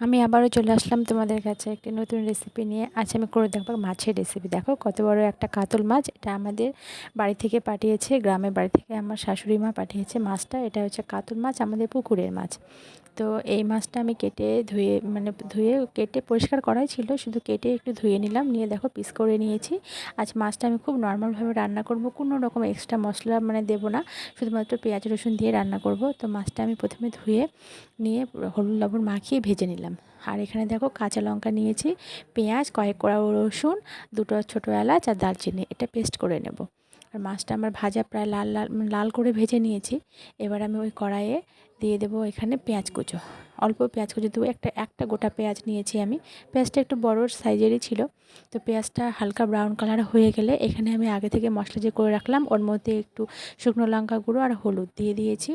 আমি আবারও চলে আসলাম তোমাদের কাছে একটি নতুন রেসিপি নিয়ে। আজ আমি করে দেখব মাছের রেসিপি দেখো কত বড় একটা কাতল মাছ। এটা আমাদের বাড়ি থেকে পাঠিয়েছে, গ্রামের বাড়ি থেকে আমার শাশুড়ি মা পাঠিয়েছে মাছটা। এটা হচ্ছে কাতল মাছ, আমাদের পুকুরের মাছ। তো এই মাছটা আমি কেটে ধুয়ে মানে ধুয়ে কেটে পরিষ্কার করাই ছিল। শুধু কেটে একটু ধুয়ে নিলাম। নিয়ে দেখো পিস করে নিয়েছি। আজ মাছটা আমি খুব নর্মালভাবে রান্না করব। কোনো রকম এক্সট্রা মশলা মানে দেবো না। শুধুমাত্র পেঁয়াজ রসুন দিয়ে রান্না করব। তো মাছটা আমি প্রথমে ধুয়ে, নিয়ে হলুদ লবণ মাখিয়ে ভেজে নিলাম। আর এখানে দেখো কাঁচা লঙ্কা নিয়েছি, পেঁয়াজ, কয়েক কড়া রসুন, দুটো ছোটো এলাচ আর দারচিনি। এটা পেস্ট করে নেব। আর মাছটা আমার ভাজা প্রায় লাল লাল লাল করে ভেজে নিয়েছি। এবার আমি ওই কড়াইয়ে দিয়ে দেবো এখানে পেঁয়াজ কুচো। অল্প পেঁয়াজ কুচো দেবো, একটা একটা গোটা পেঁয়াজ নিয়েছি আমি। পেঁয়াজটা একটু বড় সাইজেরই ছিল। তো পেঁয়াজটা হালকা ব্রাউন কালার হয়ে গেলে এখানে আমি আগে থেকে মশলা যে করে রাখলাম, ওর মধ্যে একটু শুকনো লঙ্কা গুঁড়ো আর হলুদ দিয়ে দিয়েছি।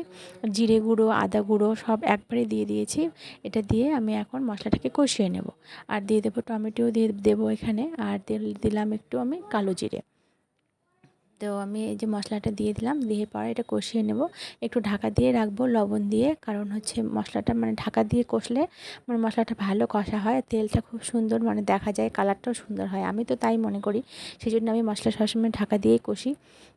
জিরে গুঁড়ো, আদা গুঁড়ো সব একবারে দিয়ে দিয়েছি। এটা দিয়ে আমি এখন মশলাটাকে কষিয়ে নেব। আর দিয়ে দেবো টমেটো, দিয়ে দেবো এখানে। আর দিলাম একটু আমি কালো জিরে। তো আমি এই যে মশলাটা দিয়ে দিলাম দিয়ে পরে এটা কষিয়ে নেব। একটু ঢাকা দিয়ে রাখব লবণ দিয়ে, কারণ হচ্ছে মশলাটা মানে ঢাকা দিয়ে কষলে মানে মশলাটা ভালো কষা হয়, তেলটা খুব সুন্দর মানে দেখা যায়, কালারটাও সুন্দর হয়। আমি তো তাই মনে করি সেই জন্য আমি মশলা সবসময় ঢাকা দিয়েই কষি।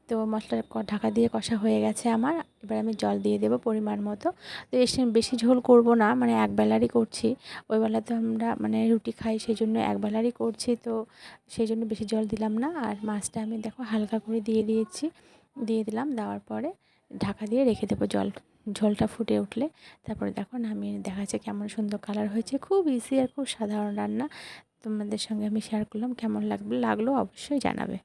তো মশলা ঢাকা দিয়ে কষা হয়ে গেছে আমার। এবার আমি জল দিয়ে দেবো পরিমাণ মতো। তো এসে বেশি ঝোল করব না মানে এক বেলারই করছি। ওই বেলা তো আমরা মানে রুটি খাই সেই জন্য এক বেলারই করছি। তো সেই জন্য বেশি জল দিলাম না। আর মাছটা আমি দেখো হালকা করে দিয়ে দিয়েছি। দিয়ে দিলাম, দেওয়ার পরে ঢাকা দিয়ে রেখে দেবো জল। ঝোলটা ফুটে উঠলে তারপরে দেখো নামিয়ে দেখা যাচ্ছে কেমন সুন্দর কালার হয়েছে। খুব ইজি আর খুব সাধারণ রান্না। তোমাদের সঙ্গে আমি শেয়ার করলাম, কেমন লাগবে লাগল অবশ্যই জানাবে।